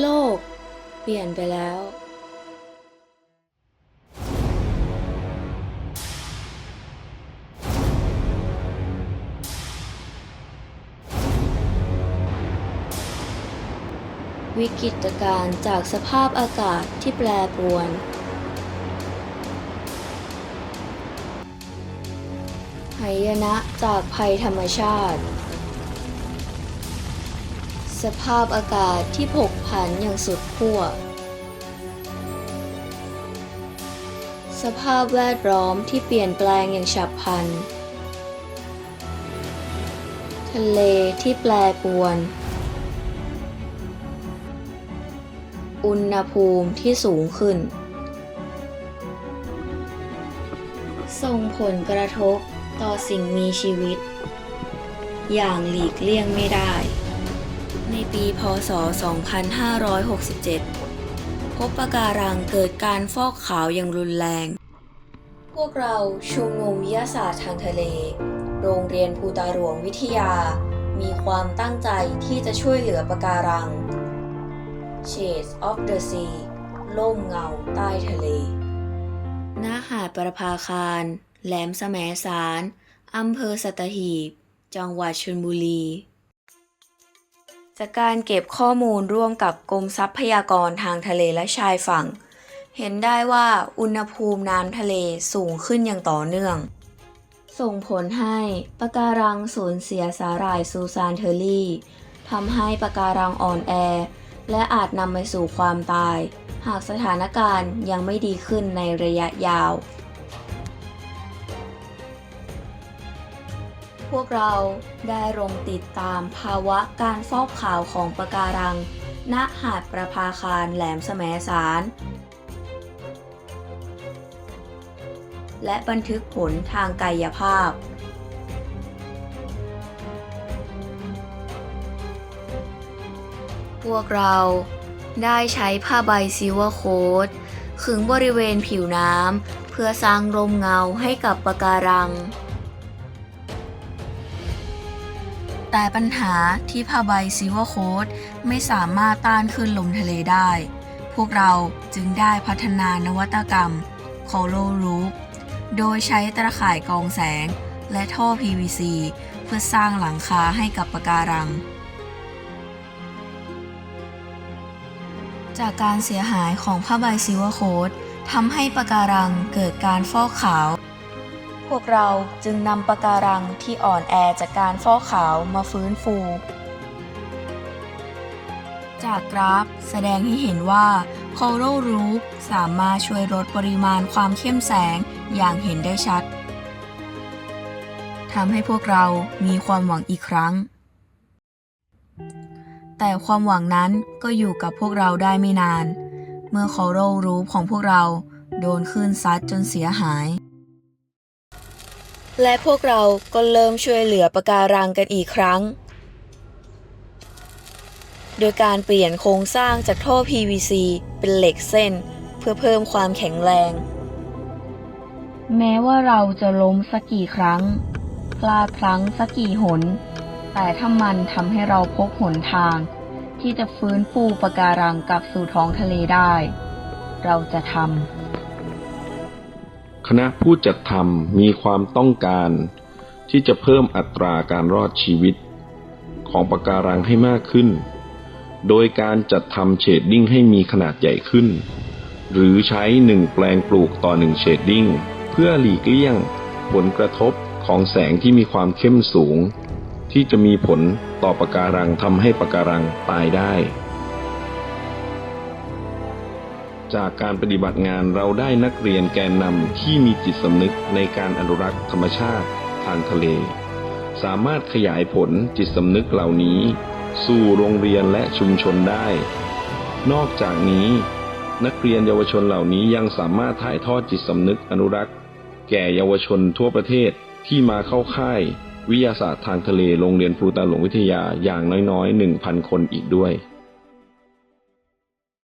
โลก เปลี่ยนไปแล้ว วิกฤตการณ์จากสภาพอากาศที่แปรปรวน หายนะจากภัยธรรมชาติ สภาพอากาศที่ผกผันอย่างสุดขั้ว สภาพแวดล้อมที่เปลี่ยนแปลงอย่างฉับพลัน ทะเลที่แปรปรวน อุณหภูมิที่สูงขึ้น ส่งผลกระทบต่อสิ่งมีชีวิต อย่างหลีกเลี่ยงไม่ได้ ในปีพศ 2567 พบปะการังเกิดการฟอกขาวอย่างรุนแรง พวกเราชุมนุมวิทยาศาสตร์ทางทะเล โรงเรียนภูตาหลวงวิทยา มีความตั้งใจที่จะช่วยเหลือปะการัง Shades of the Sea ล่มเงาใต้ทะเลณหาดประภาคาร แหลมแสมสาร อำเภอสัตหีบ จังหวัดชลบุรี จากการเก็บข้อมูลร่วมกับกรมทรัพยากรทางทะเลและชายฝั่ง เห็นได้ว่าอุณหภูมิน้ำทะเลสูงขึ้นอย่างต่อเนื่อง ส่งผลให้ปะการังสูญเสียสาหร่ายซูซานเทอรี่ทำให้ปะการังอ่อนแอ และอาจนำไปสู่ความตาย หากสถานการณ์ยังไม่ดีขึ้นในระยะยาว พวกเราได้ลงติดตามภาวะการฟอกขาวของปะการัง ณ หาดประภาคารแหลมแสมสาร และบันทึกผลทางกายภาพ พวกเราได้ใช้ผ้าใบซิวโค้ดขึงบริเวณผิวน้ำ เพื่อสร้างร่มเงาให้กับปะการัง แต่ปัญหาที่ผ้าใบซิวอโค้ดไม่สามารถต้านคลื่นลมทะเลได้ พวกเราจึงได้พัฒนานวัตกรรม c o l o r o o f โดยใช้ตะข่ายกองแสงและท่อ PVC เพื่อสร้างหลังคาให้กับปะการัง จากการเสียหายของผ้าใบซิวอโค้ดทำให้ปะการังเกิดการฟอกขาว วกเราจึงนำปะการังที่อ่อนแอจากการฟอกขาวมาฟื้นฟู จากกราฟแสดงให้เห็นว่า Coral Reef สามารถช่วยลดปริมาณความเข้มแสงอย่างเห็นได้ชัดทำให้พวกเรามีความหวังอีกครั้ง แต่ความหวังนั้นก็อยู่กับพวกเราได้ไม่นาน เมื่อ Coral Reef ของพวกเราโดนคลื่นซัดจนเสียหาย และพวกเราก็เริ่มช่วยเหลือปะการังกันอีกครั้ง โดยการเปลี่ยนโครงสร้างจากท่อ PVC เป็นเหล็กเส้น เพื่อเพิ่มความแข็งแรง แม้ว่าเราจะล้มสักกี่ครั้ง พลาดพลั้งสักกี่หน แต่ถ้ามันทำให้เราพบหนทาง ที่จะฟื้นฟูปะการังกลับสู่ท้องทะเลได้ เราจะทำ คณะผู้จัดทำมีความต้องการ ที่จะเพิ่มอัตราการรอดชีวิต ของปะการังให้มากขึ้น โดยการจัดทำเชดดิ้งให้มีขนาดใหญ่ขึ้น หรือใช้หนึ่งแปลงปลูกต่อหนึ่งเชดดิ้งเพื่อหลีกเลี่ยงผลกระทบของแสงที่มีความเข้มสูง ที่จะมีผลต่อปะการังทำให้ปะการังตายได้ จากการปฏิบัติงานเราได้นักเรียนแกนนำที่มีจิตสำนึกในการอนุรักษ์ธรรมชาติทางทะเล สามารถขยายผลจิตสำนึกเหล่านี้ สู่โรงเรียนและชุมชนได้ นอกจากนี้ นักเรียนเยาวชนเหล่านี้ยังสามารถถ่ายทอดจิตสำนึกอนุรักษ์ แก่เยาวชนทั่วประเทศที่มาเข้าค่าย วิทยาศาสตร์ทางทะเลโรงเรียนภูตาหลวงวิทยาอย่างน้อยๆ 1,000 คนอีกด้วย